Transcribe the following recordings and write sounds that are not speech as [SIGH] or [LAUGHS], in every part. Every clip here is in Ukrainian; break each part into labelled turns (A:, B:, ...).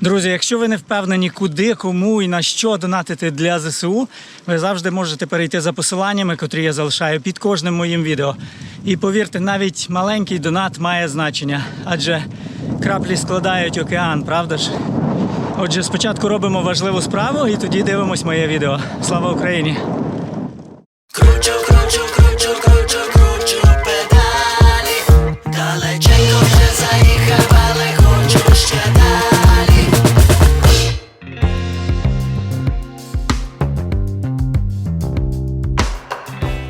A: Друзі, якщо ви не впевнені, куди, кому і на що донатити для ЗСУ, ви завжди можете перейти за посиланнями, котрі я залишаю під кожним моїм відео. І повірте, навіть маленький донат має значення, адже краплі складають океан, правда ж? Отже, спочатку робимо важливу справу і тоді дивимось моє відео. Слава Україні!
B: Кручу, кручу, кручу, кручу,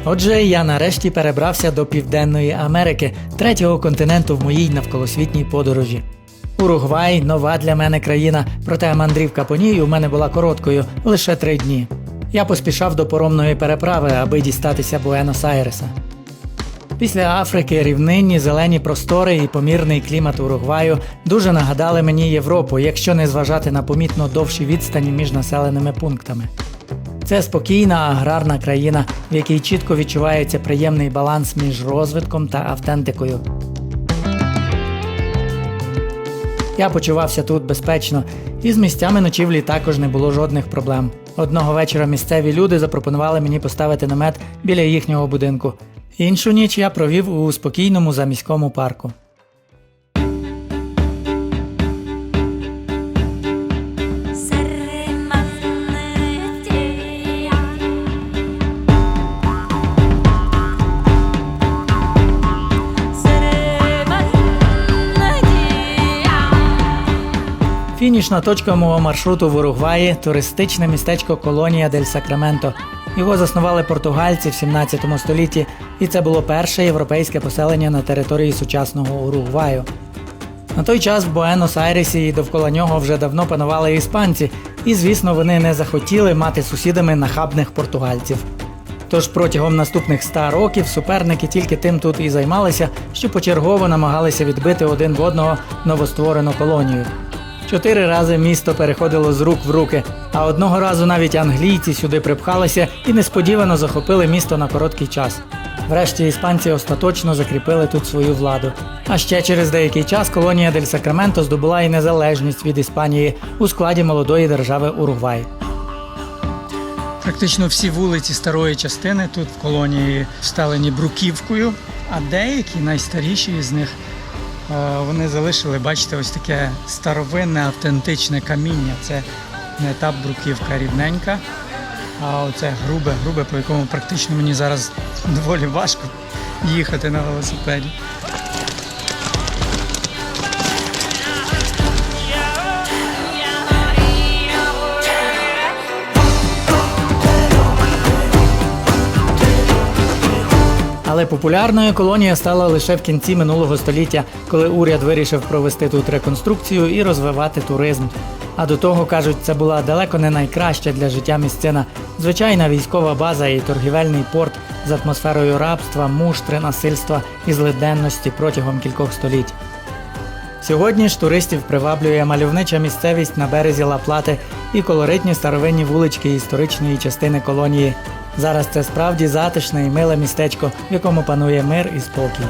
C: Отже, я нарешті перебрався до Південної Америки, третього континенту в моїй навколосвітній подорожі. Уругвай нова для мене країна, проте мандрівка по ній у мене була короткою лише три дні. Я поспішав до поромної переправи, аби дістатися Буенос-Айреса. Після Африки рівнинні зелені простори і помірний клімат Уругваю дуже нагадали мені Європу, якщо не зважати на помітно довші відстані між населеними пунктами. Це спокійна аграрна країна, в якій чітко відчувається приємний баланс між розвитком та автентикою. Я почувався тут безпечно, і з місцями ночівлі також не було жодних проблем. Одного вечора місцеві люди запропонували мені поставити намет біля їхнього будинку. Іншу ніч я провів у спокійному заміському парку. Фінішна точка мого маршруту в Уругваї туристичне містечко Колонія дель Сакраменто. Його заснували португальці в 17 столітті, і це було перше європейське поселення на території сучасного Уругваю. На той час в Буенос-Айресі і довкола нього вже давно панували іспанці, і, звісно, вони не захотіли мати сусідами нахабних португальців. Тож протягом наступних ста років суперники тільки тим тут і займалися, що почергово намагалися відбити один в одного новостворену колонію. Чотири рази місто переходило з рук в руки, а одного разу навіть англійці сюди припхалися і несподівано захопили місто на короткий час. Врешті іспанці остаточно закріпили тут свою владу. А ще через деякий час колонія Дель Сакраменто здобула і незалежність від Іспанії у складі молодої держави Уругвай.
A: Практично всі вулиці старої частини тут в колонії встелені бруківкою, а деякі найстаріші з них вони залишили, бачите, ось таке старовинне автентичне каміння. Це не та бруківка рівненька, а оце грубе, грубе, по якому практично мені зараз [LAUGHS] доволі важко їхати на велосипеді.
C: Але популярною колонія стала лише в кінці минулого століття, коли уряд вирішив провести тут реконструкцію і розвивати туризм. А до того кажуть, це була далеко не найкраща для життя місцина. Звичайна військова база і торгівельний порт з атмосферою рабства, муштри, насильства і злиденності протягом кількох століть. Сьогодні ж туристів приваблює мальовнича місцевість на березі Лаплати і колоритні старовинні вулички історичної частини колонії. Зараз це справді затишне і миле містечко, в якому панує мир і спокій.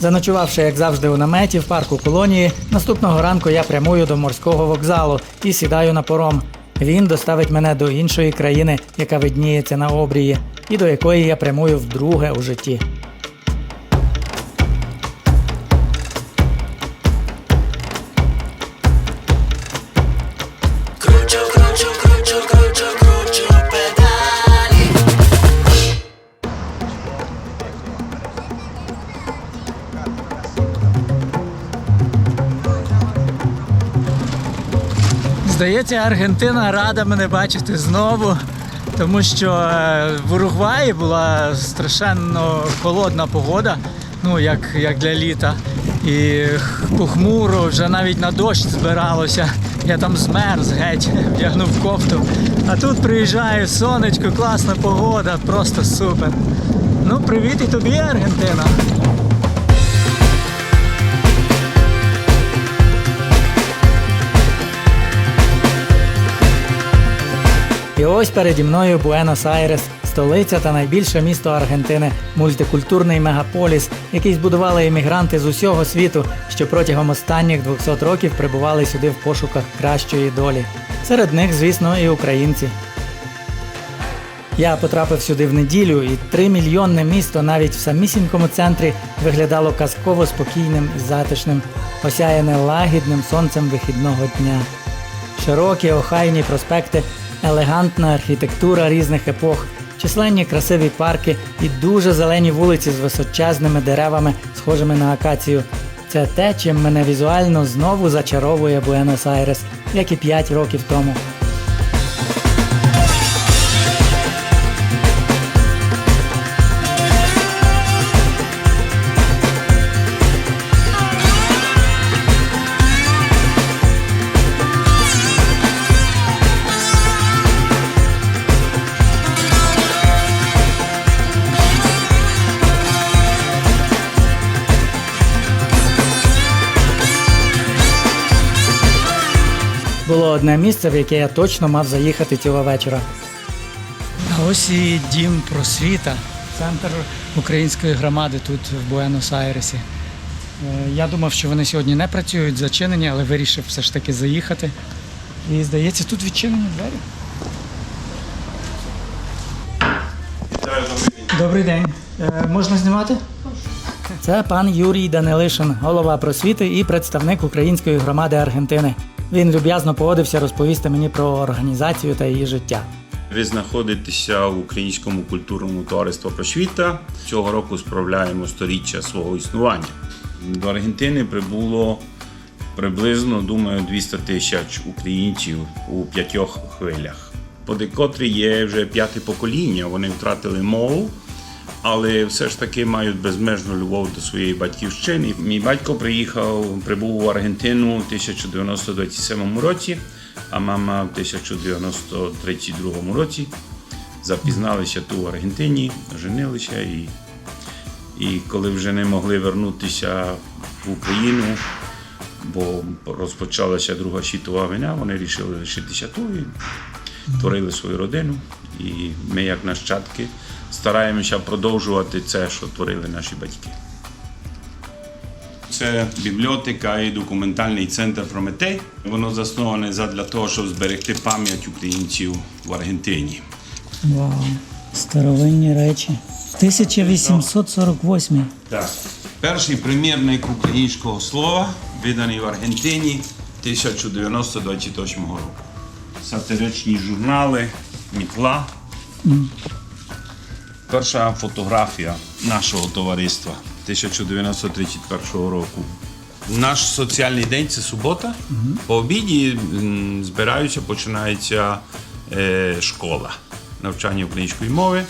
C: Заночувавши, як завжди, у наметі в парку колонії, наступного ранку я прямую до морського вокзалу і сідаю на пором. Він доставить мене до іншої країни, яка видніється на обрії, і до якої я прямую вдруге у житті. Здається, Аргентина рада мене бачити знову, тому що е, в Уругваї була страшенно холодна погода, ну як, як для літа. І похмуро, вже навіть на дощ збиралося. Я там змерз геть, [LAUGHS] вдягнув кофту. А тут приїжджаю, сонечко, класна погода, просто супер. Ну, привіт і тобі, Аргентина.
D: І ось переді мною Буенос-Айрес, столиця та найбільше місто Аргентини, мультикультурний мегаполіс, який збудували іммігранти з усього світу, що протягом останніх 200 років прибували сюди в пошуках кращої долі. Серед них, звісно, і українці. Я потрапив сюди в неділю, і тримільйонне місто навіть в самісінькому центрі виглядало казково спокійним і затишним, осяяне лагідним сонцем вихідного дня. Широкі охайні проспекти, елегантна архітектура різних епох, численні красиві парки і дуже зелені вулиці з височезними деревами, схожими на акацію. Це те, чим мене візуально знову зачаровує Буенос-Айрес, як і 5 років тому. Було одне місце, в яке я точно мав заїхати цього вечора.
C: А ось і дім просвіта, центр української громади тут в Буенос-Айресі. Е, Я думав, що вони сьогодні не працюють, зачинені, але вирішив все ж таки заїхати. І здається, тут відчинені двері. Добрий день. Е, Можна знімати?
D: Це пан Юрій Данилишин, голова просвіти і представник української громади Аргентини. Він люб'язно погодився розповісти мені про організацію та її життя.
E: Ви знаходитеся в українському культурному товаристві просвіта. Цього року справляємо сторіччя свого існування. До Аргентини прибуло приблизно, думаю, 200 тисяч українців у п'ятьох хвилях. Подекотрі є вже п'яте покоління. Вони втратили мову, але все ж таки мають безмежну любов до своєї батьківщини. Мій батько приїхав, прибув в Аргентину у 1927 році, а мама в 1932 році. Запізналися тут в Аргентині, женилися і, і коли вже не могли вернутися в Україну, бо розпочалася Друга світова війна, вони вирішили лишитися тут і творили свою родину. І ми, як нащадки, стараємося продовжувати це, що творили наші батьки. Це бібліотека і документальний центр Прометей. Воно засноване для того, щоб зберегти пам'ять українців в Аргентині.
D: Вау, старовинні речі. 1848.
E: Так. Перший примірник українського слова виданий в Аргентині 1928 року. Сатиричні журнали, мітла. Перша фотографія нашого товариства 1934 року. Наш соціальний день це субота. По обіді збираються, починається е, школа, навчання української мови.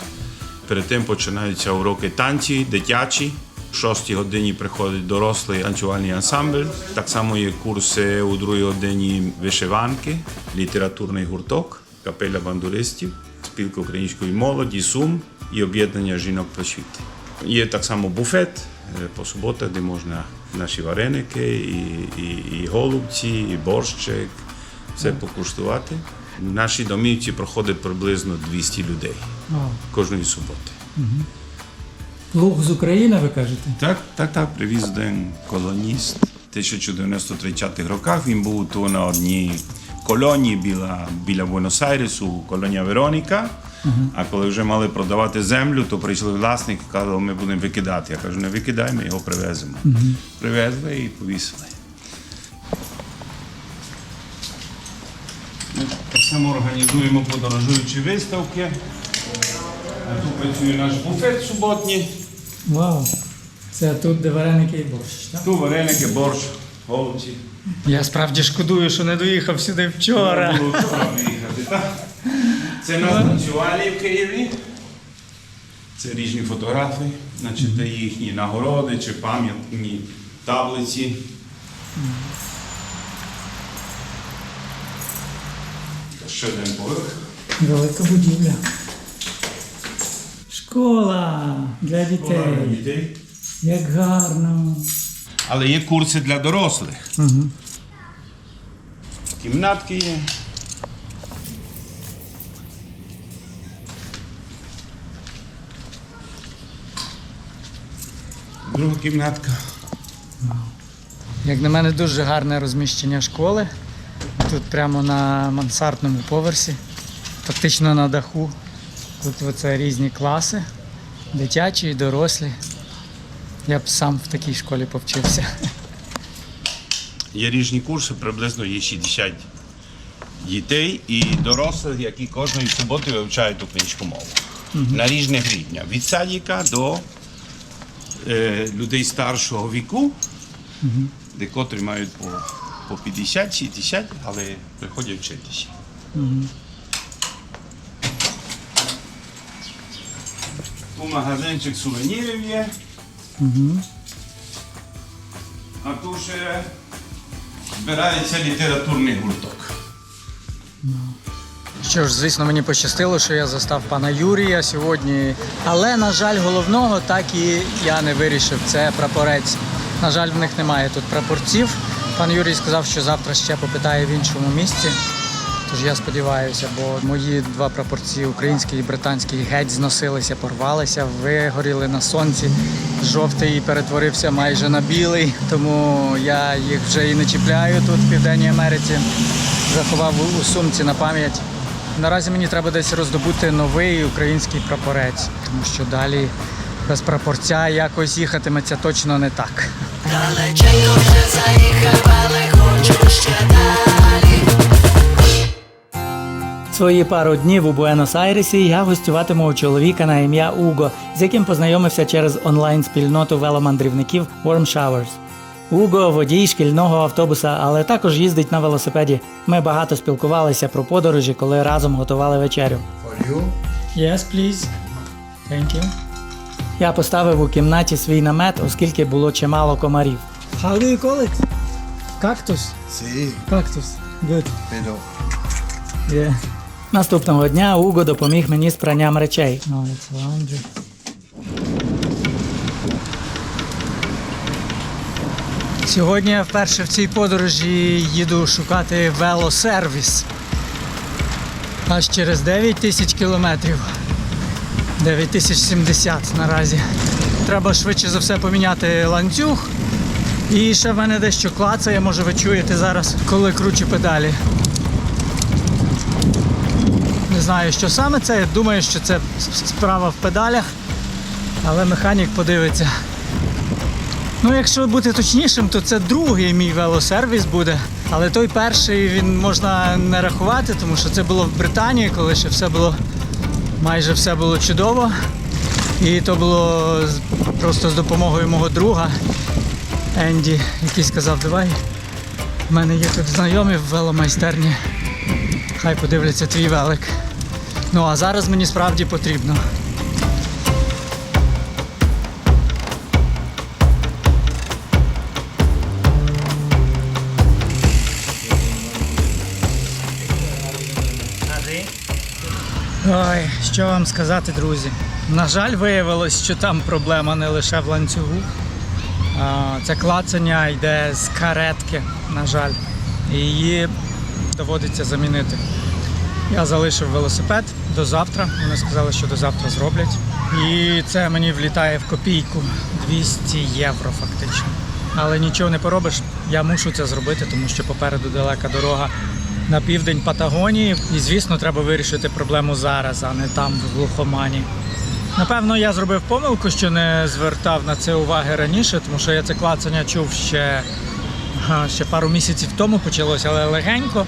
E: Перед тим починаються уроки танці, дитячі. В 6 годині приходить дорослий танцювальний ансамбль. Так само є курси у другій годині вишиванки, літературний гурток, капеля бандуристів, спілка української молоді, сум і об'єднання жінок просвіти. Є так само буфет по суботах, де можна наші вареники, і, і, і голубці, і борщик, все покуштувати. В нашій домівці проходить приблизно 200 людей кожної суботи.
C: Плуг з України, ви кажете?
E: Так, так, так, привіз один колоніст в 1930-х роках. Він був тут на одній колонії біля, біля Буенос-Айресу, колонія Вероніка. А коли вже мали продавати землю, то прийшли власники і казали, ми будемо викидати. Я кажу, не викидай, ми його привеземо. Привезли і повісили. Ми так само організуємо подорожуючі виставки. Тут працює наш буфет суботній.
C: Вау. Це тут, де вареники і борщ. Так?
E: Тут вареники, борщ, голубці.
C: Я справді шкодую, що не доїхав сюди вчора.
E: Було вчора приїхати, так? Це нас танцювали в Києві. Це різні фотографії, значить, це їхні нагороди чи пам'ятні таблиці. Ще один поверх.
C: Велика будівля. Школа для дітей.
E: Дітей.
C: Як гарно.
E: Але є курси для дорослих. Кімнатки є. Друга кімнатка.
C: Як на мене, дуже гарне розміщення школи. Тут прямо на мансардному поверсі, фактично на даху. Тут оце різні класи, дитячі і дорослі. Я б сам в такій школі повчився.
E: Є різні курси, приблизно є 60 дітей і дорослих, які кожної суботи вивчають українську мову. На різних рівнях. Від садика до людей старшого віку, де котрі мають по, по 50-60, але приходять вчитися. Тут магазинчик сувенірів є. А тут ще збирається літературний гурток.
C: Що ж, звісно, мені пощастило, що я застав пана Юрія сьогодні. Але, на жаль, головного так і я не вирішив. Це прапорець. На жаль, в них немає тут прапорців. Пан Юрій сказав, що завтра ще попитає в іншому місці. Тож я сподіваюся, бо мої два прапорці, український і британський, геть зносилися, порвалися, вигоріли на сонці. Жовтий перетворився майже на білий, тому я їх вже і не чіпляю тут в Південній Америці. Заховав у- сумці на пам'ять. Наразі мені треба десь роздобути новий український прапорець, тому що далі без прапорця якось їхатиметься точно не так.
B: Далеченько вже заїхав, але хочу ще далі.
D: Свої пару днів у Буенос-Айресі я гостюватиму у чоловіка на ім'я Уго, з яким познайомився через онлайн-спільноту веломандрівників Warm Showers. Уго водій шкільного автобуса, але також їздить на велосипеді. Ми багато спілкувалися про подорожі, коли разом готували вечерю.
F: For you?
C: Yes, please. Thank you.
D: Я поставив у кімнаті свій намет, оскільки було чимало комарів.
C: How do you call it? Cactus.
F: Sí,
C: Cactus. Good.
F: pero
C: Yeah.
D: Наступного дня Уго допоміг мені з пранням речей.
C: No, it's laundry. Сьогодні я вперше в цій подорожі їду шукати велосервіс. Аж через 9 тисяч кілометрів. 9070 наразі. Треба швидше за все поміняти ланцюг. І ще в мене дещо клацає, може ви чуєте зараз, коли кручу педалі. Не знаю, що саме це. Думаю, що це справа в педалях, але механік подивиться. Ну, якщо бути точнішим, то це другий мій велосервіс буде. Але той перший він можна не рахувати, тому що це було в Британії, коли ще все було майже все було чудово. І то було просто з допомогою мого друга Енді, який сказав, давай. в мене є тут знайомі в веломайстерні. Хай подивляться твій велик. Ну а зараз мені справді потрібно. Ой, що вам сказати, друзі? На жаль, виявилось, що там проблема не лише в ланцюгу. Це клацання йде з каретки, на жаль. І її доводиться замінити. Я залишив велосипед до завтра. Вони сказали, що до завтра зроблять. І це мені влітає в копійку 200 євро фактично. Але нічого не поробиш, я мушу це зробити, тому що попереду далека дорога на південь Патагонії. І звісно, треба вирішити проблему зараз, а не там в глухомані. Напевно, я зробив помилку, що не звертав на це уваги раніше, тому що я це клацання чув ще, ще пару місяців тому почалося, але легенько.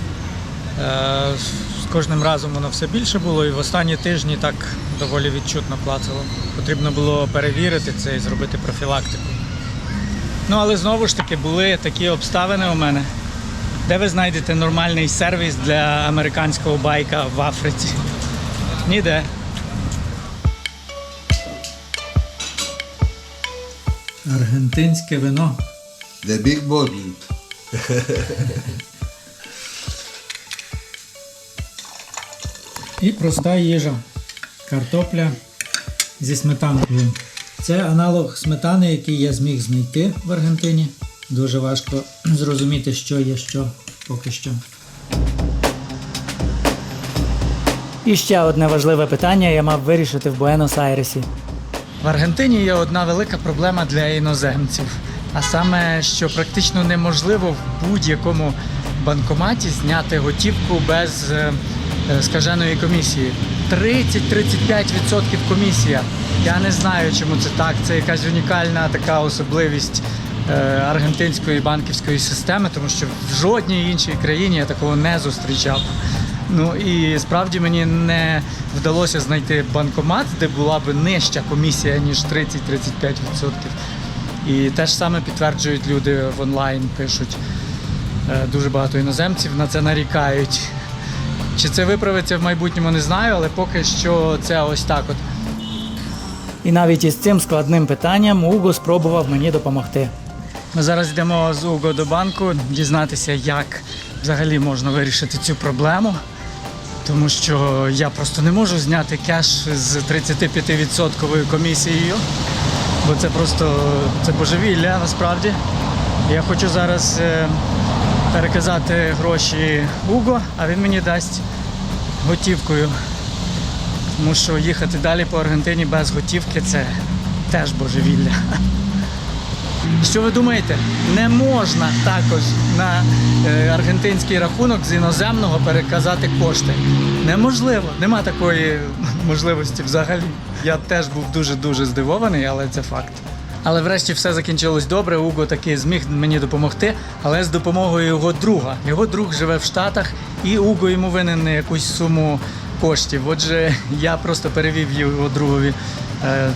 C: Е, З кожним разом воно все більше було, і в останні тижні так доволі відчутно клацало. Потрібно було перевірити це і зробити профілактику. Ну але знову ж таки були такі обставини у мене. Де ви знайдете нормальний сервіс для американського байка в Африці? Ніде. Аргентинське вино.
F: The big bottle.
C: І проста їжа. Картопля зі сметаною. Це аналог сметани, який я зміг знайти в Аргентині. Дуже важко зрозуміти, що є що поки що.
D: І ще одне важливе питання я мав вирішити в Буенос-Айресі.
C: В Аргентині є одна велика проблема для іноземців, а саме, що практично неможливо в будь-якому банкоматі зняти готівку без е, е, скаженої комісії. 30-35% комісія. Я не знаю, чому це так. Це якась унікальна така особливість аргентинської банківської системи, тому що в жодній іншій країні я такого не зустрічав. Ну і справді мені не вдалося знайти банкомат, де була б нижча комісія, ніж 30-35%. І те ж саме підтверджують люди в онлайн, пишуть. Е, Дуже багато іноземців на це нарікають. Чи це виправиться в майбутньому, не знаю, але поки що це ось так от.
D: І навіть із цим складним питанням Уго спробував мені допомогти.
C: Ми зараз йдемо з Уго до банку дізнатися, як взагалі можна вирішити цю проблему. Тому що я просто не можу зняти кеш з 35% комісією, бо це просто це божевілля насправді. Я хочу зараз е, переказати гроші Уго, а він мені дасть готівкою. Тому що їхати далі по Аргентині без готівки це теж божевілля. Що ви думаєте? Не можна також на е, аргентинський рахунок з іноземного переказати кошти. Неможливо, нема такої [LAUGHS] можливості взагалі. Я теж був дуже-дуже здивований, але це факт. Але врешті все закінчилось добре. Уго таки зміг мені допомогти, але з допомогою його друга. Його друг живе в Штатах, і Уго йому винен якусь суму коштів. Отже, я просто перевів його другові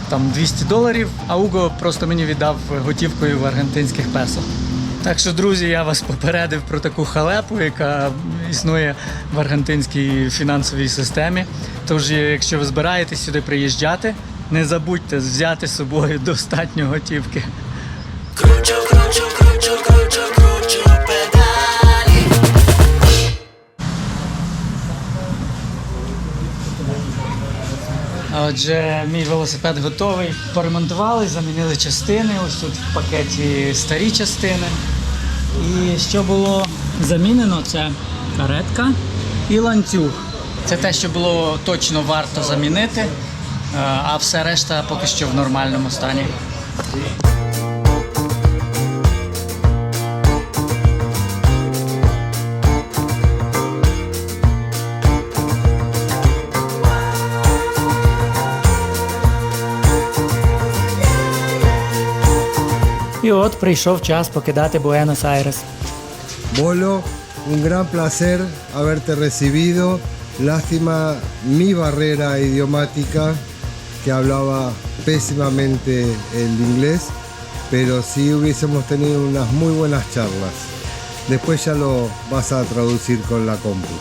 C: там 200 доларів, а Уго просто мені віддав готівкою в аргентинських песо. Так що, друзі, я вас попередив про таку халепу, яка існує в аргентинській фінансовій системі. Тож, якщо ви збираєтесь сюди приїжджати, не забудьте взяти з собою достатньо готівки. Отже, мій велосипед готовий. Поремонтували, замінили частини. Ось тут в пакеті старі частини. І що було замінено, це каретка і ланцюг. Це те, що було точно варто замінити, е, а все решта поки що в нормальному стані.
D: І от прийшов час покидати Буенос-Айрес.
F: Bolo, un gran placer haberte recibido. Lástima mi barrera idiomática, que hablaba pésimamente el inglés, pero sí hubiésemos tenido unas muy buenas charlas. Después ya lo vas a traducir con la compu.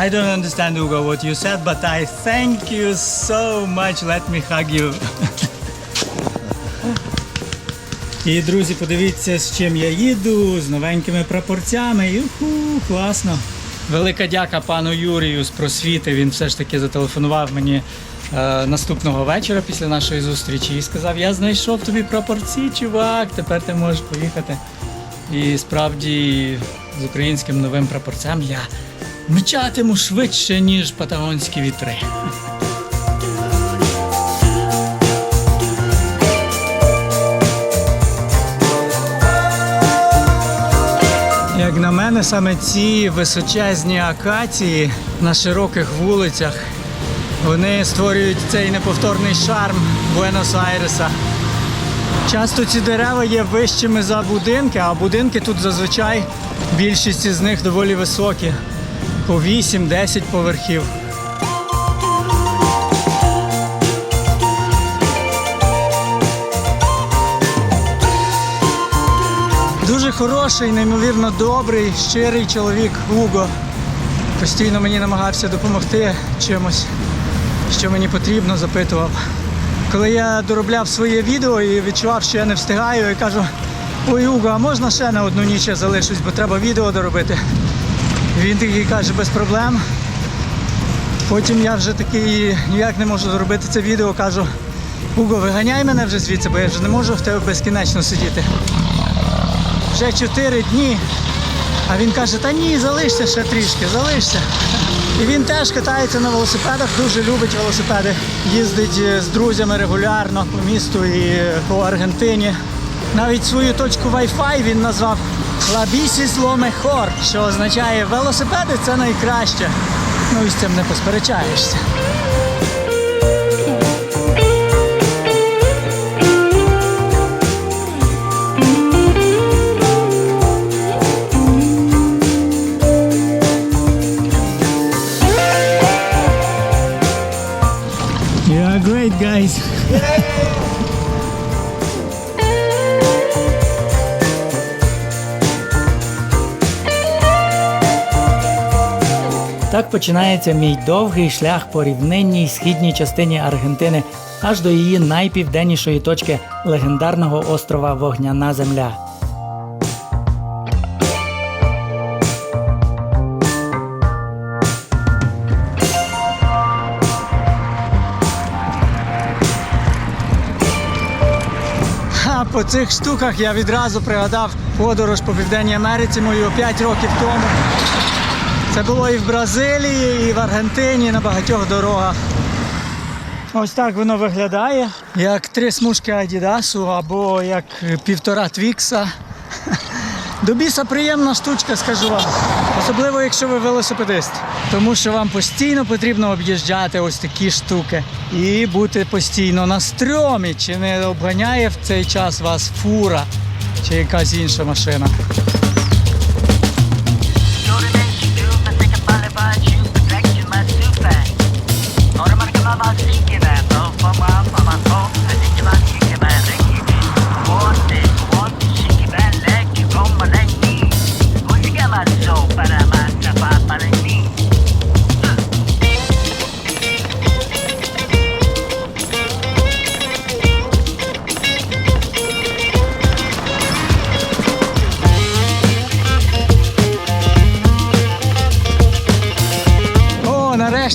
C: I don't understand Hugo what you said, but I thank you so much. Let me hug you. [LAUGHS] І друзі, подивіться, з чим я їду, з новенькими прапорцями. Юху, класно. Велика дяка пану Юрію з просвіти. Він все ж таки зателефонував мені е, наступного вечора після нашої зустрічі і сказав: Я знайшов тобі прапорці, чувак, тепер ти можеш поїхати. І справді з українським новим прапорцем я мчатиму швидше, ніж патагонські вітри. Як на мене, саме ці височезні акації на широких вулицях вони створюють цей неповторний шарм Буенос-Айреса. Часто ці дерева є вищими за будинки, а будинки тут зазвичай більшість із них доволі високі, по 8-10 поверхів. Хороший, неймовірно добрий, щирий чоловік Уго. Постійно мені намагався допомогти чимось, що мені потрібно, запитував. Коли я доробляв своє відео і відчував, що я не встигаю, я кажу, ой, Уго, а можна ще на одну ніч я залишусь, бо треба відео доробити. Він такий каже, без проблем. Потім я вже такий ніяк не можу зробити це відео, кажу, Уго, виганяй мене вже звідси, бо я вже не можу в тебе безкінечно сидіти. Вже чотири дні. А він каже, та ні, залишся ще трішки, залишся. І він теж катається на велосипедах, дуже любить велосипеди. Їздить е, з друзями регулярно по місту і е, по Аргентині. Навіть свою точку Wi-Fi він назвав lo mejor, що означає велосипеди це найкраще. Ну і з цим не посперечаєшся. Great guys.
D: Так починається мій довгий шлях по рівнинній східній частині Аргентини аж до її найпівденнішої точки легендарного острова Вогняна Земля.
C: По цих штуках я відразу пригадав подорож по Південній Америці мою 5 років тому. Це було і в Бразилії, і в Аргентині, і на багатьох дорогах. Ось так воно виглядає, як три смужки Адідасу або як півтора Твікса. До біса приємна штучка, скажу вам. Особливо, якщо ви велосипедист. Тому що вам постійно потрібно об'їжджати ось такі штуки і бути постійно на стрьомі, чи не обганяє в цей час вас фура чи якась інша машина.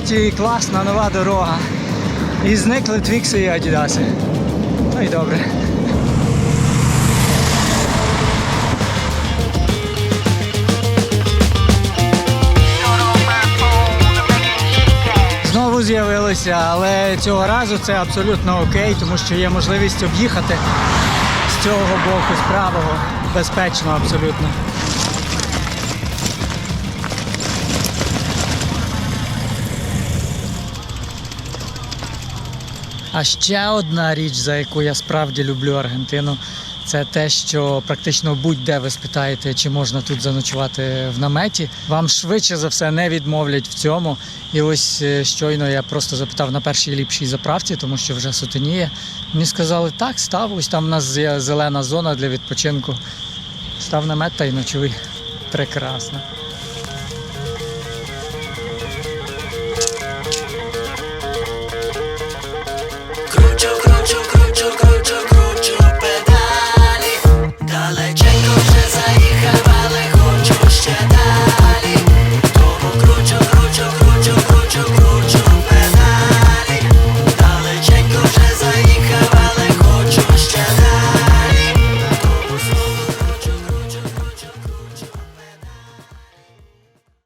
C: Нарешті класна нова дорога. І зникли твікси і адідаси. Ну і добре. Знову з'явилися, але цього разу це абсолютно окей, тому що є можливість об'їхати з цього боку, з правого, безпечно абсолютно. А ще одна річ, за яку я справді люблю Аргентину, це те, що практично будь-де ви спитаєте, чи можна тут заночувати в наметі. Вам швидше за все не відмовлять в цьому. І ось е, щойно я просто запитав на першій ліпшій заправці, тому що вже сутеніє. Мені сказали, так, став, ось там у нас є зелена зона для відпочинку. Став намет та й ночуй. Прекрасно.